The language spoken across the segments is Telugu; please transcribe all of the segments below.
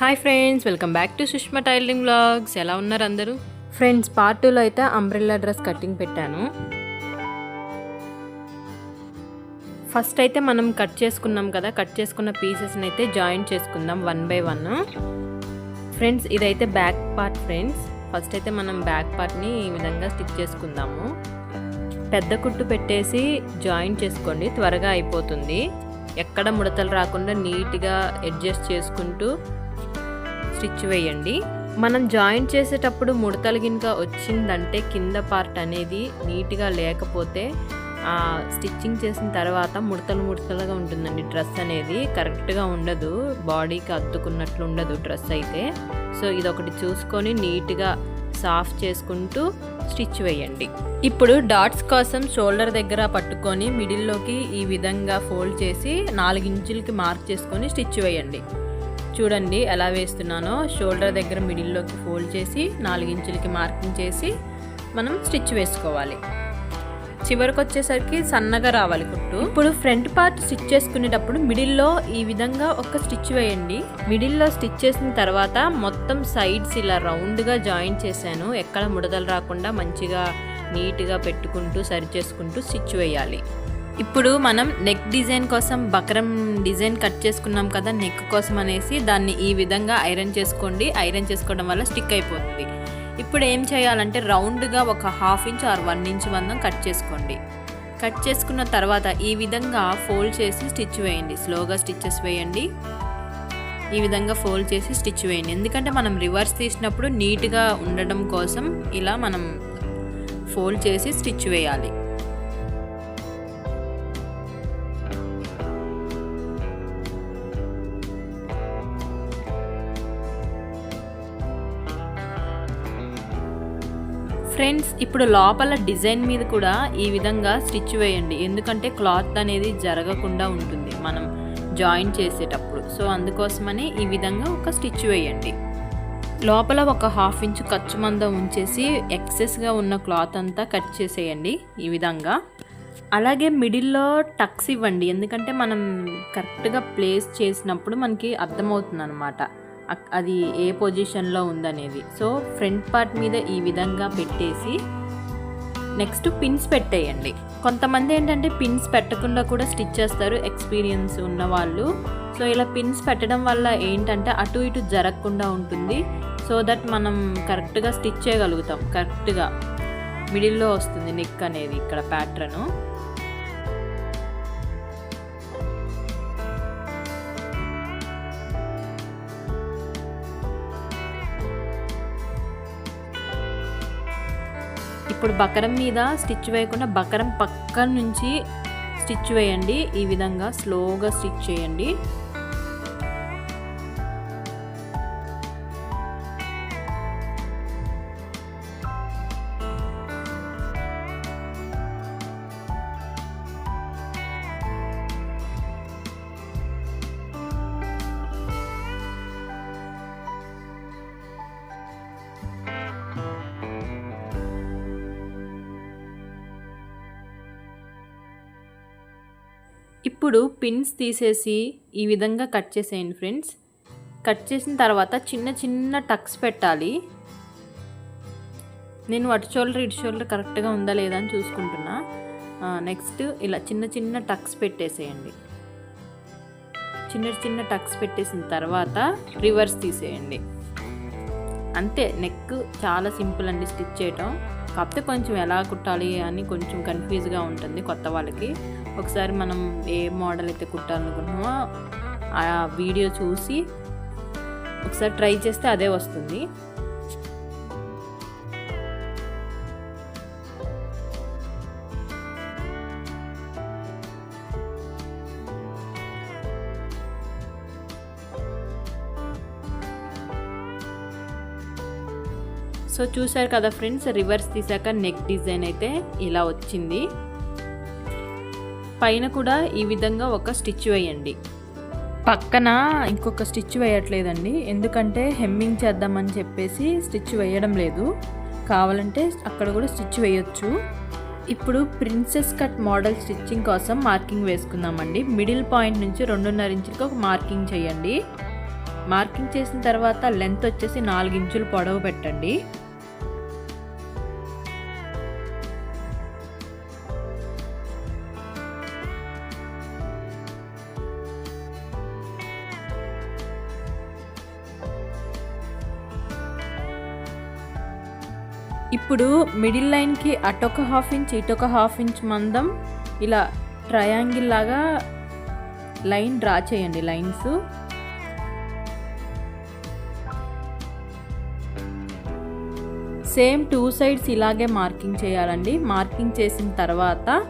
Hi friends welcome back to Sushma tailoring vlogs ఎలా ఉన్నారు అందరూ? ఫ్రెండ్స్ పార్ట్ టూలో అయితే అంబ్రెల్లా డ్రెస్ కటింగ్ పెట్టాను. ఫస్ట్ అయితే మనం కట్ చేసుకున్నాం కదా కట్ చేసుకున్న పీసెస్ని అయితే జాయిన్ చేసుకుందాం వన్ బై వన్ ఫ్రెండ్స్ ఇదైతే బ్యాక్ పార్ట్ ఫ్రెండ్స్ ఫస్ట్ అయితే మనం బ్యాక్ పార్ట్ని ఈ విధంగా స్టిచ్ చేసుకుందాము. పెద్ద కుట్టు పెట్టేసి జాయిన్ చేసుకోండి త్వరగా అయిపోతుంది. ఎక్కడ ముడతలు రాకుండా నీట్గా అడ్జస్ట్ చేసుకుంటూ స్టిచ్ వేయండి. మనం జాయిన్ చేసేటప్పుడు ముడతలు గినక వచ్చిందంటే కింద పార్ట్ అనేది నీట్గా లేకపోతే స్టిచ్చింగ్ చేసిన తర్వాత ముడతలు ముడతలుగా ఉంటుందండి డ్రెస్ అనేది. కరెక్ట్గా ఉండదు. బాడీకి అద్దుకున్నట్లు ఉండదు డ్రెస్ అయితే. సో ఇదొకటి చూసుకొని నీట్గా సాఫ్ చేసుకుంటూ స్టిచ్ వేయండి. ఇప్పుడు డాట్స్ కోసం షోల్డర్ దగ్గర పట్టుకొని మిడిల్లోకి ఈ విధంగా ఫోల్డ్ చేసి నాలుగు ఇంచులకి మార్క్ చేసుకొని స్టిచ్ వేయండి. చూడండి ఎలా వేస్తున్నానో. షోల్డర్ దగ్గర మిడిల్లోకి ఫోల్డ్ చేసి నాలుగించులకి మార్కింగ్ చేసి మనం స్టిచ్ వేసుకోవాలి. చివరికి వచ్చేసరికి సన్నగా రావాలి కుట్టు. ఇప్పుడు ఫ్రంట్ పార్ట్ స్టిచ్ చేసుకునేటప్పుడు మిడిల్లో ఈ విధంగా ఒక స్టిచ్ వేయండి. మిడిల్లో స్టిచ్ చేసిన తర్వాత మొత్తం సైడ్స్ ఇలా రౌండ్గా జాయిన్ చేశాను. ఎక్కడ ముడతలు రాకుండా మంచిగా నీట్గా పెట్టుకుంటూ సరి చేసుకుంటూ స్టిచ్ వేయాలి. ఇప్పుడు మనం నెక్ డిజైన్ కోసం బక్రం డిజైన్ కట్ చేసుకున్నాం కదా నెక్ కోసం అనేసి దాన్ని ఈ విధంగా ఐరన్ చేసుకోండి. ఐరన్ చేసుకోవడం వల్ల స్టిక్ అయిపోతుంది. ఇప్పుడు ఏం చేయాలంటే రౌండ్గా ఒక half inch or one inch మందం కట్ చేసుకోండి. కట్ చేసుకున్న తర్వాత ఈ విధంగా ఫోల్డ్ చేసి స్టిచ్ వేయండి. స్లోగా స్టిచ్చెస్ వేయండి. ఈ విధంగా ఫోల్డ్ చేసి స్టిచ్ వేయండి. ఎందుకంటే మనం రివర్స్ తీసినప్పుడు నీట్గా ఉండడం కోసం ఇలా మనం ఫోల్డ్ చేసి స్టిచ్ వేయాలి. ఫ్రెండ్స్ ఇప్పుడు లోపల డిజైన్ మీద కూడా ఈ విధంగా స్టిచ్ వేయండి. ఎందుకంటే క్లాత్ అనేది జరగకుండా ఉంటుంది మనం జాయిన్ చేసేటప్పుడు. సో అందుకోసమని ఈ విధంగా ఒక స్టిచ్ వేయండి. లోపల ఒక హాఫ్ ఇంచ్ ఖర్చు మందం ఉంచేసి ఎక్సెస్గా ఉన్న క్లాత్ అంతా కట్ చేసేయండి ఈ విధంగా. అలాగే మిడిల్లో టక్స్ ఇవ్వండి. ఎందుకంటే మనం కరెక్ట్గా ప్లేస్ చేసినప్పుడు మనకి అర్థమవుతుంది అనమాట అది ఏ పొజిషన్లో ఉందనేది. సో ఫ్రంట్ పార్ట్ మీద ఈ విధంగా పెట్టేసి నెక్స్ట్ పిన్స్ పెట్టేయండి. కొంతమంది ఏంటంటే పిన్స్ పెట్టకుండా కూడా స్టిచ్ చేస్తారు ఎక్స్పీరియన్స్ ఉన్న వాళ్ళు సో ఇలా పిన్స్ పెట్టడం వల్ల ఏంటంటే అటు ఇటు జరగకుండా ఉంటుంది. సో దట్ మనం కరెక్ట్గా స్టిచ్ చేయగలుగుతాం. కరెక్ట్గా మిడిల్లో వస్తుంది నెక్ అనేది ఇక్కడ ప్యాటర్ను. ఇప్పుడు బకరం మీద స్టిచ్ వేయకుండా బకరం పక్క నుంచి స్టిచ్ వేయండి. ఈ విధంగా స్లోగా స్టిచ్ చేయండి. ఇప్పుడు పిన్స్ తీసేసి ఈ విధంగా కట్ చేసేయండి ఫ్రెండ్స్ కట్ చేసిన తర్వాత చిన్న చిన్న టక్స్ పెట్టాలి. నేను అటు షోల్డర్ ఇటు షోల్డర్ కరెక్ట్గా ఉందా లేదా అని చూసుకుంటున్నా. నెక్స్ట్ ఇలా చిన్న చిన్న టక్స్ పెట్టేసేయండి. చిన్న చిన్న టక్స్ పెట్టేసిన తర్వాత రివర్స్ తీసేయండి. అంతే నెక్ చాలా సింపుల్ అండి స్టిచ్ చేయటం. కాకపోతే కొంచెం ఎలా కుట్టాలి అని కొంచెం కన్ఫ్యూజ్గా ఉంటుంది కొత్త వాళ్ళకి. ఒకసారి మనం ఏ మోడల్ అయితే కుట్టాలనుకుంటున్నామో ఆ వీడియో చూసి ఒకసారి ట్రై చేస్తే అదే వస్తుంది. సో చూసారు కదా ఫ్రెండ్స్ రివర్స్ తీసాక నెక్ డిజైన్ అయితే ఇలా వచ్చింది. పైన కూడా ఈ విధంగా ఒక స్టిచ్ వేయండి. పక్కన ఇంకొక స్టిచ్ వేయట్లేదండి. ఎందుకంటే హెమ్మింగ్ చేద్దామని చెప్పేసి స్టిచ్ వేయడం లేదు. కావాలంటే అక్కడ కూడా స్టిచ్ వేయొచ్చు. ఇప్పుడు ప్రిన్సెస్ కట్ మోడల్ స్టిచ్చింగ్ కోసం మార్కింగ్ వేసుకుందామండి. మిడిల్ పాయింట్ నుంచి రెండున్నర ఇంచులకి ఒక మార్కింగ్ చేయండి. మార్కింగ్ చేసిన తర్వాత లెంత్ వచ్చేసి నాలుగు ఇంచులు పొడవు పెట్టండి. ఇప్పుడు మిడిల్ లైన్కి అటొక హాఫ్ ఇంచ్ ఇటొక హాఫ్ ఇంచ్ మందం ఇలా ట్రయాంగిల్ లాగా లైన్ డ్రా చేయండి లైన్స్. సేమ్ టూ సైడ్స్ ఇలాగే మార్కింగ్ చేయాలండి. మార్కింగ్ చేసిన తర్వాత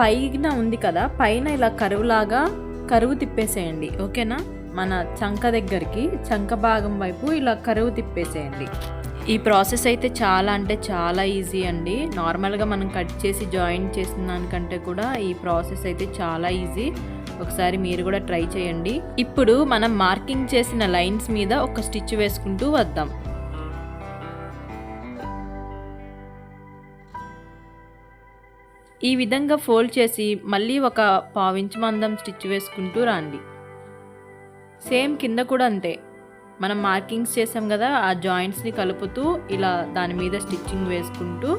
పైన ఉంది కదా పైన ఇలా కరువులాగా కరువు తిప్పేసేయండి. ఓకేనా? మన చంక దగ్గరికి చంక భాగం వైపు ఇలా కరువు తిప్పేసేయండి. ఈ ప్రాసెస్ అయితే చాలా అంటే చాలా ఈజీ అండి. నార్మల్గా మనం కట్ చేసి జాయిన్ చేసిన దానికంటే కూడా ఈ ప్రాసెస్ అయితే చాలా ఈజీ. ఒకసారి మీరు కూడా ట్రై చేయండి. ఇప్పుడు మనం మార్కింగ్ చేసిన లైన్స్ మీద ఒక స్టిచ్ వేసుకుంటూ వద్దాం. ఈ విధంగా ఫోల్డ్ చేసి మళ్ళీ ఒక పావించు మందం స్టిచ్ వేసుకుంటూ రండి. సేమ్ కింద కూడా అంతే. మనం మార్కింగ్స్ చేసాం కదా ఆ జాయింట్స్ని కలుపుతూ ఇలా దాని మీద స్టిచ్చింగ్ వేసుకుంటూ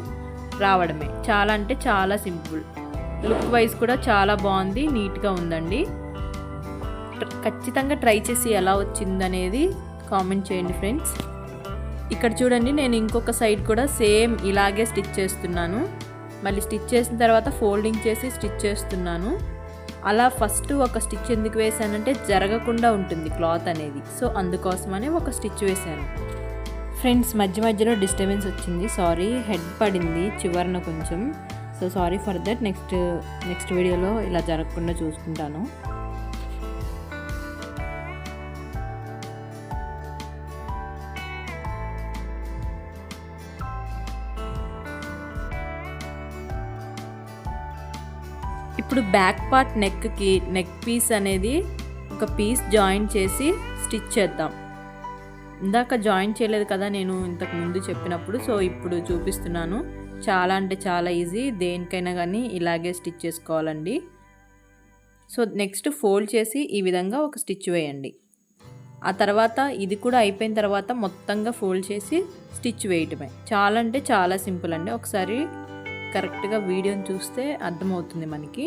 రావడమే. చాలా అంటే చాలా సింపుల్. లుక్ వైజ్ కూడా చాలా బాగుంది నీట్గా ఉందండి. ఖచ్చితంగా ట్రై చేసి ఎలా వచ్చిందనేది కామెంట్ చేయండి ఫ్రెండ్స్. ఇక్కడ చూడండి నేను ఇంకొక సైడ్ కూడా సేమ్ ఇలాగే స్టిచ్ చేస్తున్నాను. మళ్ళీ స్టిచ్ చేసిన తర్వాత ఫోల్డింగ్ చేసి స్టిచ్ చేస్తున్నాను. అలా ఫస్ట్ ఒక స్టిచ్ ఎందుకు వేసానంటే జరగకుండా ఉంటుంది క్లాత్ అనేది. సో అందుకోసమనే ఒక స్టిచ్ వేశాను. ఫ్రెండ్స్ మధ్య మధ్యలో డిస్టర్బెన్స్ వచ్చింది. సారీ హెడ్ పడింది చివరన కొంచెం. So sorry for that. Next next వీడియోలో ఇలా జరగకుండా చూసుకుంటాను. ఇప్పుడు బ్యాక్ పార్ట్ నెక్కి నెక్ పీస్ అనేది ఒక పీస్ జాయిన్ చేసి స్టిచ్ చేద్దాం. ఇందాక జాయిన్ చేయలేదు కదా నేను ఇంతకు ముందు చెప్పినప్పుడు సో ఇప్పుడు చూపిస్తున్నాను. చాలా అంటే చాలా ఈజీ దేనికైనా కానీ ఇలాగే స్టిచ్ చేసుకోవాలండి. సో నెక్స్ట్ ఫోల్డ్ చేసి ఈ విధంగా ఒక స్టిచ్ వేయండి. ఆ తర్వాత ఇది కూడా అయిపోయిన తర్వాత మొత్తంగా ఫోల్డ్ చేసి స్టిచ్ వేయటమే. చాలా అంటే చాలా సింపుల్ అండి. ఒకసారి కరెక్ట్గా వీడియోని చూస్తే అర్థమవుతుంది మనకి.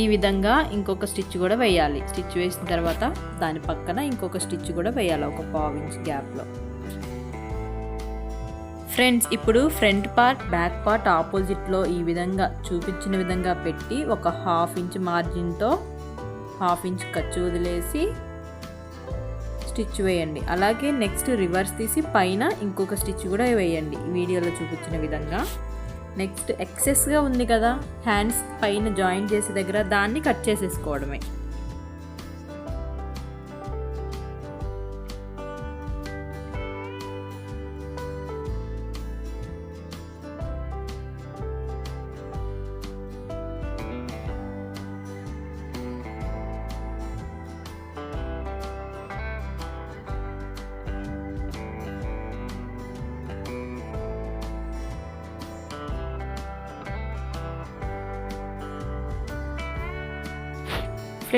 ఈ విధంగా ఇంకొక స్టిచ్ కూడా వేయాలి. స్టిచ్ వేసిన తర్వాత దాని పక్కన ఇంకొక స్టిచ్ కూడా వేయాలి ఒక పావు ఇంచ్ గ్యాప్లో. ఫ్రెండ్స్ ఇప్పుడు ఫ్రంట్ పార్ట్ బ్యాక్ పార్ట్ ఆపోజిట్లో ఈ విధంగా చూపించిన విధంగా పెట్టి ఒక హాఫ్ ఇంచ్ మార్జిన్తో హాఫ్ ఇంచ్ ఖర్చు వదిలేసి స్టిచ్ వేయండి. అలాగే నెక్స్ట్ రివర్స్ తీసి పైన ఇంకొక స్టిచ్ కూడా వేయండి. వీడియోలో చూపించిన విధంగా. నెక్స్ట్ ఎక్సెస్గా ఉంది కదా హ్యాండ్స్ పైన జాయిన్ చేసే దగ్గర దాన్ని కట్ చేసేసుకోవడమే.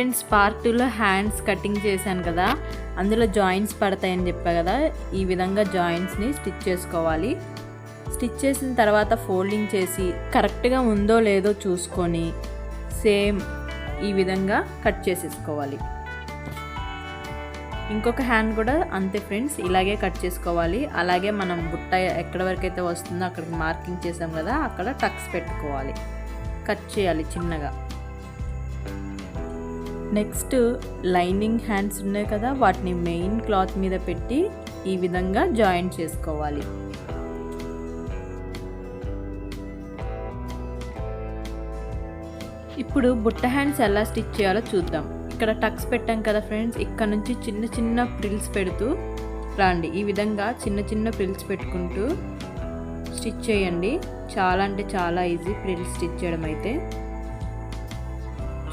ఫ్రెండ్స్ పార్ట్ టూలో హ్యాండ్స్ కటింగ్ చేశాను కదా అందులో జాయింట్స్ పడతాయని చెప్పా కదా ఈ విధంగా జాయింట్స్ని స్టిచ్ చేసుకోవాలి. స్టిచ్ చేసిన తర్వాత ఫోల్డింగ్ చేసి కరెక్ట్గా ఉందో లేదో చూసుకొని సేమ్ ఈ విధంగా కట్ చేసేసుకోవాలి. ఇంకొక హ్యాండ్ కూడా అంతే ఫ్రెండ్స్ ఇలాగే కట్ చేసుకోవాలి. అలాగే మనం బుట్ట ఎక్కడ వరకు అయితే వస్తుందో అక్కడికి మార్కింగ్ చేసాం కదా అక్కడ టక్స్ పెట్టుకోవాలి. కట్ చేయాలి చిన్నగా. నెక్స్ట్ లైనింగ్ హ్యాండ్స్ ఉన్నాయి కదా వాటిని మెయిన్ క్లాత్ మీద పెట్టి ఈ విధంగా జాయిన్ చేసుకోవాలి. ఇప్పుడు బుట్ట హ్యాండ్స్ ఎలా స్టిచ్ చేయాలో చూద్దాం. ఇక్కడ టక్స్ పెట్టాం కదా ఫ్రెండ్స్ ఇక్కడ నుంచి చిన్న చిన్న ప్రిల్స్ పెడుతూ రాండి. ఈ విధంగా చిన్న చిన్న ప్రిల్స్ పెట్టుకుంటూ స్టిచ్ చేయండి. చాలా అంటే చాలా ఈజీ ప్రిల్స్ స్టిచ్ చేయడం అయితే.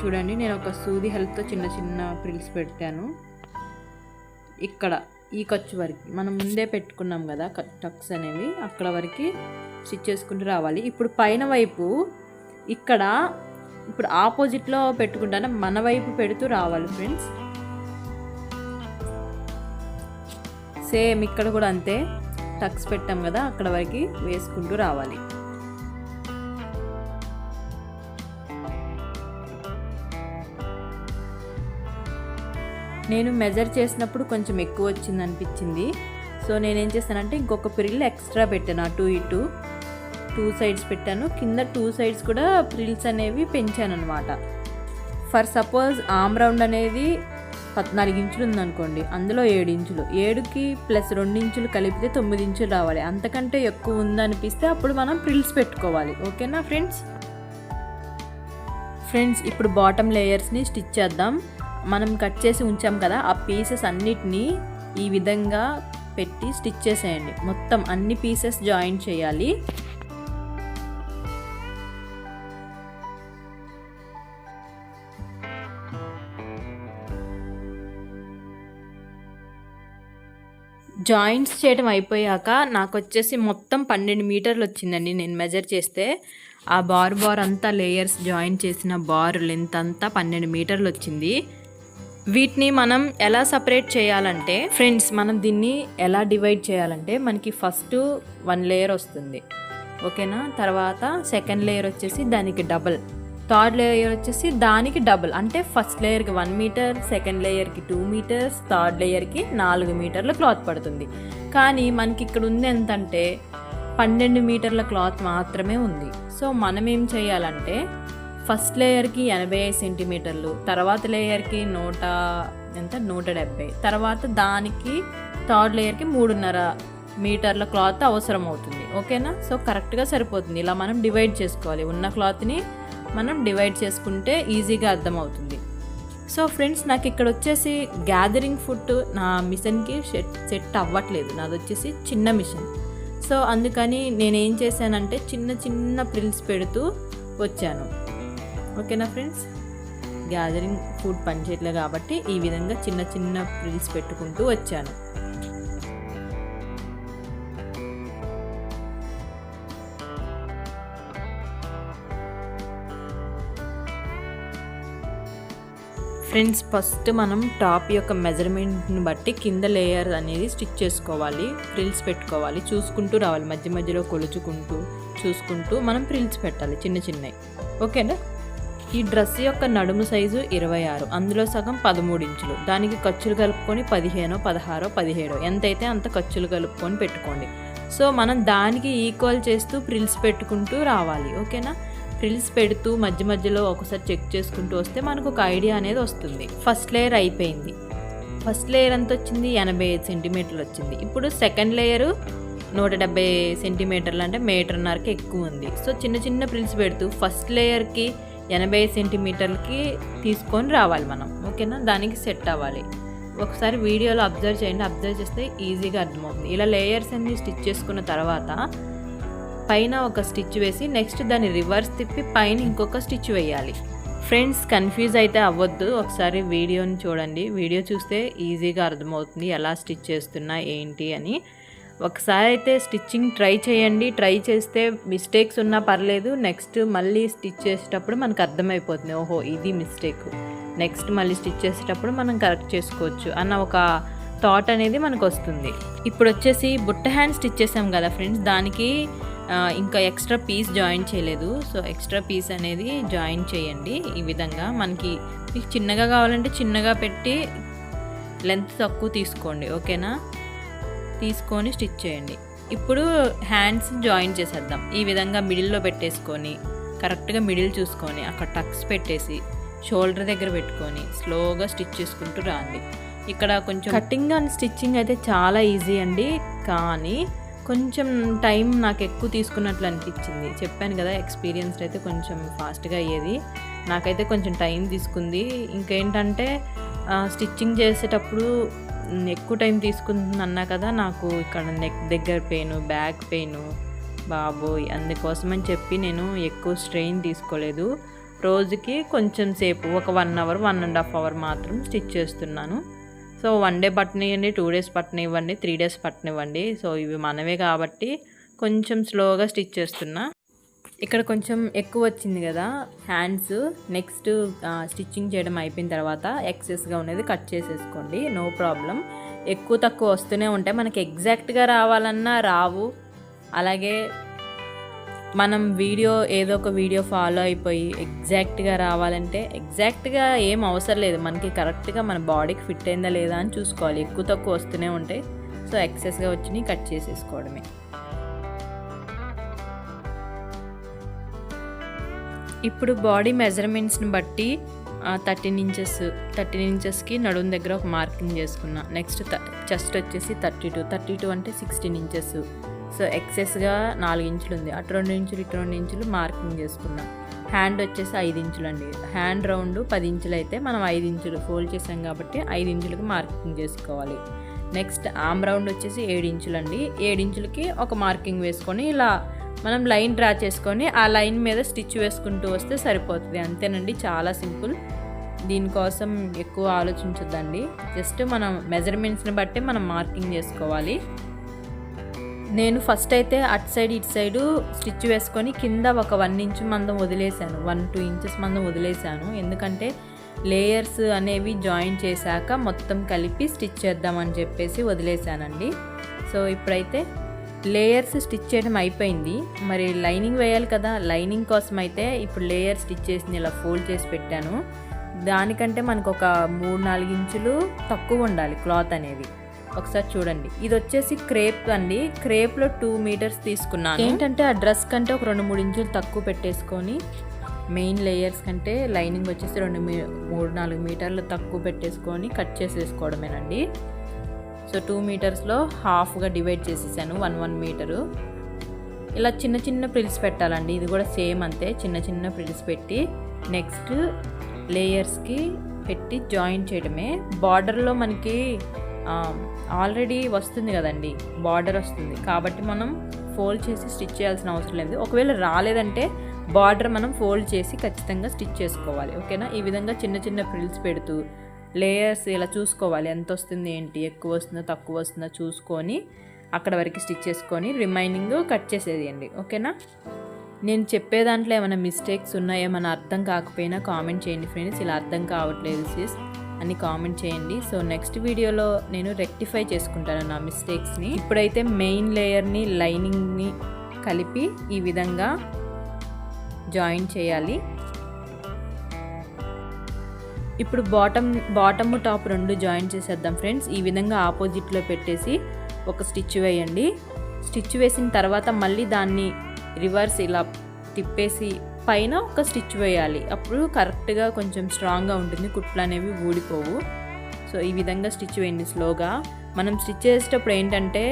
చూడండి నేను ఒక సూది హెల్ప్తో చిన్న చిన్న ప్రిల్స్ పెట్టాను. ఇక్కడ ఈ ఖర్చు వరకు మనం ముందే పెట్టుకున్నాం కదా టక్స్ అనేవి. అక్కడ వరకు స్టిచ్ చేసుకుంటూ రావాలి. ఇప్పుడు పైన వైపు ఇక్కడ ఇప్పుడు ఆపోజిట్లో పెట్టుకుంటాను మన వైపు పెడుతూ రావాలి ఫ్రెండ్స్ సేమ్ ఇక్కడ కూడా అంతే టక్స్ పెట్టాం కదా అక్కడ వరకు వేసుకుంటూ రావాలి. నేను మెజర్ చేసినప్పుడు కొంచెం ఎక్కువ వచ్చింది అనిపించింది సో నేనేం చేస్తానంటే ఇంకొక ప్రిల్ ఎక్స్ట్రా పెట్టాను. అటు ఇటు టూ సైడ్స్ పెట్టాను. కింద టూ సైడ్స్ కూడా ప్రిల్స్ అనేవి పెంచాను అనమాట ఫర్ సపోజ్ ఆమ్ రౌండ్ అనేది పద్నాలుగు ఇంచులు ఉందనుకోండి. అందులో ఏడు ఇంచులు. ఏడుకి ప్లస్ రెండు ఇంచులు కలిపితే తొమ్మిది ఇంచులు రావాలి. అంతకంటే ఎక్కువ ఉందనిపిస్తే అప్పుడు మనం ప్రిల్స్ పెట్టుకోవాలి. ఓకేనా ఫ్రెండ్స్ ఫ్రెండ్స్ ఇప్పుడు బాటమ్ లేయర్స్ని స్టిచ్ చేద్దాం. మనం కట్ చేసి ఉంచాం కదా ఆ పీసెస్ అన్నిటినీ ఈ విధంగా పెట్టి స్టిచ్ చేసేయండి. మొత్తం అన్ని పీసెస్ జాయిన్ చేయాలి. జాయింట్స్ చేయడం అయిపోయాక నాకు వచ్చేసి మొత్తం పన్నెండు మీటర్లు వచ్చిందండి నేను మెజర్ చేస్తే. ఆ బార్ బార్ అంతా లేయర్స్ జాయిన్ చేసిన బార్ లెంత్ అంతా పన్నెండు మీటర్లు వచ్చింది. వీటిని మనం ఎలా సపరేట్ చేయాలంటే ఫ్రెండ్స్ మనం దీన్ని ఎలా డివైడ్ చేయాలంటే మనకి ఫస్ట్ వన్ లేయర్ వస్తుంది. ఓకేనా? తర్వాత సెకండ్ లేయర్ వచ్చేసి దానికి డబల్ థర్డ్ లేయర్ వచ్చేసి దానికి డబుల్ అంటే ఫస్ట్ లేయర్కి వన్ మీటర్ సెకండ్ లేయర్కి టూ మీటర్స్ థర్డ్ లేయర్కి నాలుగు మీటర్ల క్లాత్ పడుతుంది. కానీ మనకి ఇక్కడ ఉంది ఎంతంటే పన్నెండు మీటర్ల క్లాత్ మాత్రమే ఉంది. సో మనం ఏం చేయాలంటే ఫస్ట్ లేయర్కి ఎనభై ఐదు సెంటీమీటర్లు తర్వాత లేయర్కి నూట ఎంత? నూట డెబ్బై. తర్వాత దానికి థర్డ్ లేయర్కి మూడున్నర మీటర్ల క్లాత్ అవసరం అవుతుంది ఓకేనా? సో కరెక్ట్గా సరిపోతుంది. ఇలా మనం డివైడ్ చేసుకోవాలి. ఉన్న క్లాత్ని మనం డివైడ్ చేసుకుంటే ఈజీగా అర్థమవుతుంది. సో ఫ్రెండ్స్ నాకు ఇక్కడ వచ్చేసి గ్యాదరింగ్ ఫుడ్ నా మిషన్కి సెట్ సెట్ అవ్వట్లేదు. నాది వచ్చేసి చిన్న మిషన్. సో అందుకని నేనేం చేశానంటే చిన్న చిన్న ప్రిల్స్ పెడుతూ వచ్చాను. ఓకేనా ఫ్రెండ్స్? గ్యాదరింగ్ ఫుడ్ పనిచేయట్లేదు కాబట్టి ఈ విధంగా చిన్న చిన్న ప్రిల్స్ పెట్టుకుంటూ వచ్చాను. ఫ్రెండ్స్ ఫ్రెండ్స్ ఫస్ట్ మనం టాప్ యొక్క మెజర్మెంట్ని బట్టి కింద లేయర్ అనేది స్టిచ్ చేసుకోవాలి ఫ్రిల్స్ పెట్టుకోవాలి చూసుకుంటూ రావాలి మధ్య మధ్యలో కొలుచుకుంటూ చూసుకుంటూ మనం ఫ్రిల్స్ పెట్టాలి చిన్న చిన్నవి. ఓకేనా? ఈ డ్రెస్ యొక్క నడుము సైజు ఇరవై ఆరు. అందులో సగం పదమూడు ఇంచులు. దానికి ఖర్చులు కలుపుకొని పదిహేనో పదహారో పదిహేడో. ఎంతైతే అంత ఖర్చులు కలుపుకొని పెట్టుకోండి. సో మనం దానికి ఈక్వల్ చేస్తూ ప్రిల్స్ పెట్టుకుంటూ రావాలి. ఓకేనా? ఫ్రిల్స్ పెడుతూ మధ్య మధ్యలో ఒకసారి చెక్ చేసుకుంటూ వస్తే మనకు ఒక ఐడియా అనేది వస్తుంది. ఫస్ట్ లేయర్ అయిపోయింది. ఫస్ట్ లేయర్ ఎంత వచ్చింది? ఎనభై ఐదు సెంటీమీటర్లు వచ్చింది. ఇప్పుడు సెకండ్ లేయరు నూట డెబ్బై సెంటీమీటర్లు అంటే మీటర్న్నరకి ఎక్కువ ఉంది. సో చిన్న చిన్న ప్రిల్స్ పెడుతూ ఫస్ట్ లేయర్కి ఎనభై సెంటీమీటర్లకి తీసుకొని రావాలి మనం ఓకేనా? దానికి సెట్ అవ్వాలి. ఒకసారి వీడియోలో అబ్జర్వ్ చేయండి. అబ్జర్వ్ చేస్తే ఈజీగా అర్థమవుతుంది. ఇలా లేయర్స్ అన్ని స్టిచ్ చేసుకున్న తర్వాత పైన ఒక స్టిచ్ వేసి నెక్స్ట్ దాన్ని రివర్స్ తిప్పి పైన ఇంకొక స్టిచ్ వేయాలి. ఫ్రెండ్స్ కన్ఫ్యూజ్ అయితే అవ్వద్దు. ఒకసారి వీడియోని చూడండి. వీడియో చూస్తే ఈజీగా అర్థమవుతుంది. ఎలా స్టిచ్ చేస్తున్నా ఏంటి అని. ఒకసారి అయితే స్టిచ్చింగ్ ట్రై చేయండి. ట్రై చేస్తే మిస్టేక్స్ ఉన్నా పర్లేదు. నెక్స్ట్ మళ్ళీ స్టిచ్ చేసేటప్పుడు మనకు అర్థమైపోతుంది. ఓహో ఇది మిస్టేక్. నెక్స్ట్ మళ్ళీ స్టిచ్ చేసేటప్పుడు మనం కరెక్ట్ చేసుకోవచ్చు అన్న ఒక థాట్ అనేది మనకు వస్తుంది. ఇప్పుడు వచ్చేసి బుట్ట హ్యాండ్ స్టిచ్ చేసాం కదా ఫ్రెండ్స్. దానికి ఇంకా ఎక్స్ట్రా పీస్ జాయిన్ చేయలేదు. సో ఎక్స్ట్రా పీస్ అనేది జాయిన్ చేయండి. ఈ విధంగా మనకి మీకు చిన్నగా కావాలంటే చిన్నగా పెట్టి లెంత్ తక్కువ తీసుకోండి. ఓకేనా? తీసుకొని స్టిచ్ చేయండి. ఇప్పుడు హ్యాండ్స్ జాయిన్ చేసేద్దాం. ఈ విధంగా మిడిల్లో పెట్టేసుకొని కరెక్ట్గా మిడిల్ చూసుకొని అక్కడ టక్స్ పెట్టేసి షోల్డర్ దగ్గర పెట్టుకొని స్లోగా స్టిచ్ చేసుకుంటూ రాండి. ఇక్కడ కొంచెం కటింగ్ అండ్ స్టిచ్చింగ్ అయితే చాలా ఈజీ అండి కానీ కొంచెం టైం నాకు ఎక్కువ తీసుకున్నట్లు అనిపించింది. చెప్పాను కదా ఎక్స్పీరియన్స్ అయితే కొంచెం ఫాస్ట్గా అయ్యేది. నాకైతే కొంచెం టైం తీసుకుంది. ఇంకేంటంటే స్టిచ్చింగ్ చేసేటప్పుడు ఎక్కువ టైం తీసుకుంటుంది అన్నా కదా నాకు ఇక్కడ నెక్ దగ్గర పెయిన్ బ్యాక్ పెయిన్ బాబోయ్ అందుకోసం అని చెప్పి నేను ఎక్కువ స్ట్రెయిన్ తీసుకోలేదు. రోజుకి కొంచెం సేపు ఒక one hour one and half hour మాత్రం స్టిచ్ చేస్తున్నాను. సో వన్ డే పట్టనివ్వండి టూ డేస్ పట్టనివ్వండి త్రీ డేస్ పట్టనివ్వండి. సో ఇవి మనవే కాబట్టి కొంచెం స్లోగా స్టిచ్ చేస్తున్నా. ఇక్కడ కొంచెం ఎక్కువ వచ్చింది కదా హ్యాండ్స్ నెక్స్ట్ స్టిచ్చింగ్ చేయడం అయిపోయిన తర్వాత ఎక్సెస్గా ఉన్నది కట్ చేసేసుకోండి నో ప్రాబ్లం ఎక్కువ తక్కువ వస్తూనే ఉంటాయి మనకి ఎగ్జాక్ట్గా రావాలన్నా రావు. అలాగే మనం వీడియో ఏదో ఒక వీడియో ఫాలో అయిపోయి ఎగ్జాక్ట్గా రావాలంటే ఎగ్జాక్ట్గా ఏం అవసరం లేదు. మనకి కరెక్ట్గా మన బాడీకి ఫిట్ అయిందా లేదా అని చూసుకోవాలి. ఎక్కువ తక్కువ వస్తూనే ఉంటాయి సో ఎక్సెస్గా వచ్చినాయి కట్ చేసేసుకోవడమే. ఇప్పుడు బాడీ మెజర్మెంట్స్ని బట్టి థర్టీన్ ఇంచెస్ థర్టీన్ ఇంచెస్కి నడుం దగ్గర ఒక మార్కింగ్ చేసుకున్నా. నెక్స్ట్ చెస్ట్ వచ్చేసి థర్టీ టూ. థర్టీ టూ అంటే సిక్స్టీన్ ఇంచెస్. సో ఎక్సెస్గా నాలుగు ఇంచులు ఉంది. అటు రెండు ఇంచులు ఇటు రెండు ఇంచులు మార్కింగ్ చేసుకున్నా. హ్యాండ్ వచ్చేసి ఐదు ఇంచులు అండి. హ్యాండ్ రౌండ్ పది ఇంచులు అయితే మనం ఐదు ఇంచులు ఫోల్డ్ చేసాం కాబట్టి ఐదు ఇంచులకు మార్కింగ్ చేసుకోవాలి. నెక్స్ట్ ఆమ్ రౌండ్ వచ్చేసి ఏడు ఇంచులు అండి. ఏడు ఇంచులకి ఒక మార్కింగ్ వేసుకొని ఇలా మనం లైన్ డ్రా చేసుకొని ఆ లైన్ మీద స్టిచ్ వేసుకుంటూ వస్తే సరిపోతుంది. అంతేనండి చాలా సింపుల్. దీనికోసం ఎక్కువ ఆలోచించొద్దండి. జస్ట్ మనం మెజర్మెంట్స్ని బట్టి మనం మార్కింగ్ చేసుకోవాలి. నేను ఫస్ట్ అయితే అటు సైడ్ ఇటు సైడు స్టిచ్ వేసుకొని కింద ఒక వన్ ఇంచ్ మందం వదిలేశాను. వన్ టూ ఇంచెస్ మందం వదిలేశాను. ఎందుకంటే లేయర్స్ అనేవి జాయిన్ చేశాక మొత్తం కలిపి స్టిచ్ చేద్దామని చెప్పేసి వదిలేశానండి. సో ఇప్పుడైతే లేయర్స్ స్టిచ్ చేయడం అయిపోయింది. మరి లైనింగ్ వేయాలి కదా. లైనింగ్ కోసం అయితే ఇప్పుడు లేయర్ స్టిచ్ చేసి ఇలా ఫోల్డ్ చేసి పెట్టాను. దానికంటే మనకు ఒక మూడు నాలుగు ఇంచులు తక్కువ ఉండాలి క్లాత్ అనేది. ఒకసారి చూడండి. ఇది వచ్చేసి క్రేప్ అండి. క్రేప్లో టూ మీటర్స్ తీసుకున్నాను. ఏంటంటే ఆ డ్రెస్ కంటే ఒక రెండు మూడు ఇంచులు తక్కువ పెట్టేసుకొని మెయిన్ లేయర్స్ కంటే లైనింగ్ వచ్చేసి రెండు మీ మూడు నాలుగు మీటర్లు తక్కువ పెట్టేసుకొని కట్ చేసేసుకోవడమేనండి. సో టూ మీటర్స్లో హాఫ్గా డివైడ్ చేసేసాను వన్ వన్ మీటరు. ఇలా చిన్న చిన్న ప్రిల్స్ పెట్టాలండి. ఇది కూడా సేమ్ అంతే చిన్న చిన్న ప్రిల్స్ పెట్టి నెక్స్ట్ లేయర్స్కి పెట్టి జాయిన్ చేయడమే. బార్డర్లో మనకి ఆల్రెడీ వస్తుంది కదండి బార్డర్ వస్తుంది. కాబట్టి మనం ఫోల్డ్ చేసి స్టిచ్ చేయాల్సిన అవసరం లేదు. ఒకవేళ రాలేదంటే బార్డర్ మనం ఫోల్డ్ చేసి ఖచ్చితంగా స్టిచ్ చేసుకోవాలి. ఓకేనా? ఈ విధంగా చిన్న చిన్న ప్రిల్స్ పెడుతూ లేయర్స్ ఇలా చూసుకోవాలి. ఎంత వస్తుంది ఏంటి? ఎక్కువ వస్తుందో తక్కువ వస్తుందో చూసుకొని అక్కడ వరకు స్టిచ్ చేసుకొని రిమైనింగ్ కట్ చేసేయండి. ఓకేనా? నేను చెప్పే దాంట్లో ఏమైనా మిస్టేక్స్ ఉన్నాయో ఏమైనా అర్థం కాకపోయినా కామెంట్ చేయండి ఫ్రెండ్స్. ఇలా అర్థం కావట్లేదు సిస్ అని కామెంట్ చేయండి. సో నెక్స్ట్ వీడియోలో నేను రెక్టిఫై చేసుకుంటాను నా మిస్టేక్స్ని. ఇప్పుడైతే మెయిన్ లేయర్ని లైనింగ్ని కలిపి ఈ విధంగా జాయిన్ చేయాలి. ఇప్పుడు బాటమ్ బాటమ్ టాప్ రెండు జాయిన్ చేసేద్దాం ఫ్రెండ్స్ ఈ విధంగా ఆపోజిట్లో పెట్టేసి ఒక స్టిచ్ వేయండి. స్టిచ్ వేసిన తర్వాత మళ్ళీ దాన్ని రివర్స్ ఇలా తిప్పేసి పైన ఒక స్టిచ్ వేయాలి. అప్పుడు కరెక్ట్గా కొంచెం స్ట్రాంగ్గా ఉంటుంది. కుట్లు అనేవి ఊడిపోవు. సో ఈ విధంగా స్టిచ్ వేయండి స్లోగా మనం స్టిచ్ చేసేటప్పుడు ఏంటంటే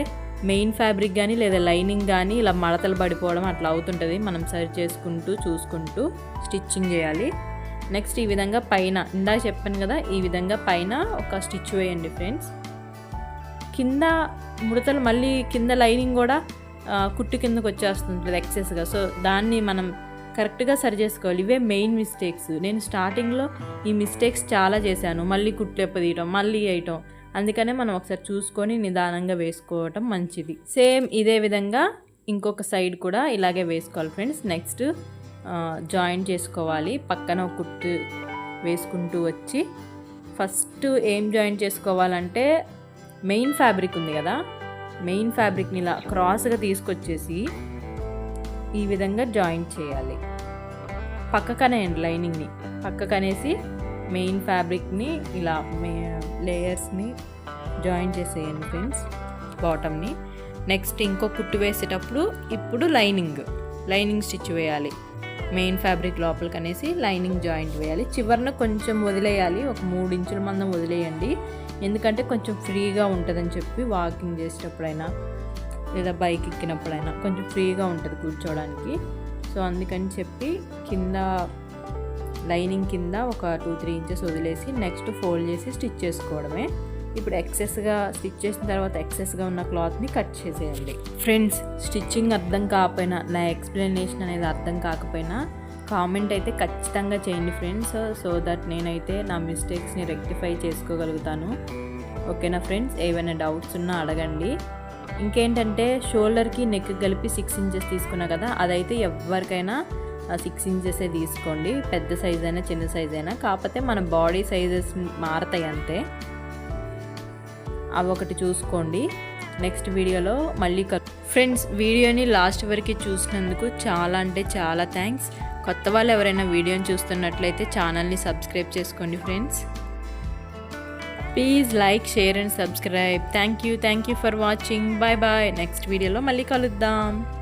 మెయిన్ ఫ్యాబ్రిక్ కానీ లేదా లైనింగ్ కానీ ఇలా మడతలు పడిపోవడం అట్లా అవుతుంటుంది. మనం సరి చేసుకుంటూ చూసుకుంటూ స్టిచ్చింగ్ చేయాలి. నెక్స్ట్ ఈ విధంగా పైన ఇందాక చెప్పాను కదా ఈ విధంగా పైన ఒక స్టిచ్ వేయండి ఫ్రెండ్స్. కింద ముడతలు మళ్ళీ కింద లైనింగ్ కూడా కుట్టు కిందకు వచ్చేస్తుంటుంది ఎక్సెస్గా సో దాన్ని మనం కరెక్ట్గా సరి చేసుకోవాలి. ఇవే మెయిన్ మిస్టేక్స్ నేను స్టార్టింగ్లో ఈ మిస్టేక్స్ చాలా చేశాను. మళ్ళీ కుట్లు ఎప్పదీయటం మళ్ళీ వేయటం. అందుకనే మనం ఒకసారి చూసుకొని నిదానంగా వేసుకోవటం మంచిది. సేమ్ ఇదే విధంగా ఇంకొక సైడ్ కూడా ఇలాగే వేసుకోవాలి ఫ్రెండ్స్. నెక్స్ట్ జాయిన్ చేసుకోవాలి. పక్కన ఒక కుట్టు వేసుకుంటూ వచ్చి ఫస్ట్ ఏం జాయిన్ చేసుకోవాలంటే మెయిన్ ఫ్యాబ్రిక్ ఉంది కదా మెయిన్ ఫ్యాబ్రిక్ని ఇలా క్రాస్గా తీసుకొచ్చేసి ఈ విధంగా జాయిన్ చేయాలి. పక్కకనేయండి లైనింగ్ని పక్కకనేసి మెయిన్ ఫ్యాబ్రిక్ని ఇలా మే లేయర్స్ని జాయిన్ చేసేయండి ఫ్రెండ్స్ బాటమ్ని. నెక్స్ట్ ఇంకో కుట్టు వేసేటప్పుడు ఇప్పుడు లైనింగ్ లైనింగ్ స్టిచ్ వేయాలి. మెయిన్ ఫ్యాబ్రిక్ లోపలికి అనేసి లైనింగ్ జాయింట్ వేయాలి. చివరిన కొంచెం వదిలేయాలి. ఒక మూడు ఇంచుల మందం వదిలేయండి. ఎందుకంటే కొంచెం ఫ్రీగా ఉంటుందని చెప్పి వాకింగ్ చేసేటప్పుడైనా లేదా బైక్ ఎక్కినప్పుడైనా కొంచెం ఫ్రీగా ఉంటుంది కూర్చోవడానికి. సో అందుకని చెప్పి కింద లైనింగ్ కింద ఒక టూ త్రీ ఇంచెస్ వదిలేసి నెక్స్ట్ ఫోల్డ్ చేసి స్టిచ్ చేసుకోవడమే. ఇప్పుడు ఎక్సెస్గా స్టిచ్ చేసిన తర్వాత ఎక్సెస్గా ఉన్న క్లాత్ని కట్ చేసేయండి. ఫ్రెండ్స్ స్టిచ్చింగ్ అర్థం కాకపోయినా నా ఎక్స్ప్లెనేషన్ అనేది అర్థం కాకపోయినా కామెంట్ అయితే ఖచ్చితంగా చేయండి ఫ్రెండ్స్ సో దట్ నేనైతే నా మిస్టేక్స్ని రెక్టిఫై చేసుకోగలుగుతాను. ఓకేనా ఫ్రెండ్స్? ఏవైనా డౌట్స్ ఉన్నా అడగండి. ఇంకేంటంటే షోల్డర్కి నెక్ కలిపి సిక్స్ ఇంచెస్ తీసుకున్నా కదా అదైతే ఎవరికైనా సిక్స్ ఇంచెసే తీసుకోండి. పెద్ద సైజ్ అయినా చిన్న సైజ్ అయినా కాకపోతే మన బాడీ సైజెస్ మారతాయి అంతే. అవి ఒకటి చూసుకోండి. నెక్స్ట్ వీడియోలో మళ్ళీ ఫ్రెండ్స్ వీడియోని లాస్ట్ వరకు చూసినందుకు చాలా అంటే చాలా థ్యాంక్స్. కొత్త వాళ్ళు ఎవరైనా వీడియోని చూస్తున్నట్లయితే ఛానల్ని సబ్స్క్రైబ్ చేసుకోండి friends. Please like share and subscribe. Thank you thank you for watching. Bye bye. Next వీడియోలో మళ్ళీ కలుద్దాం.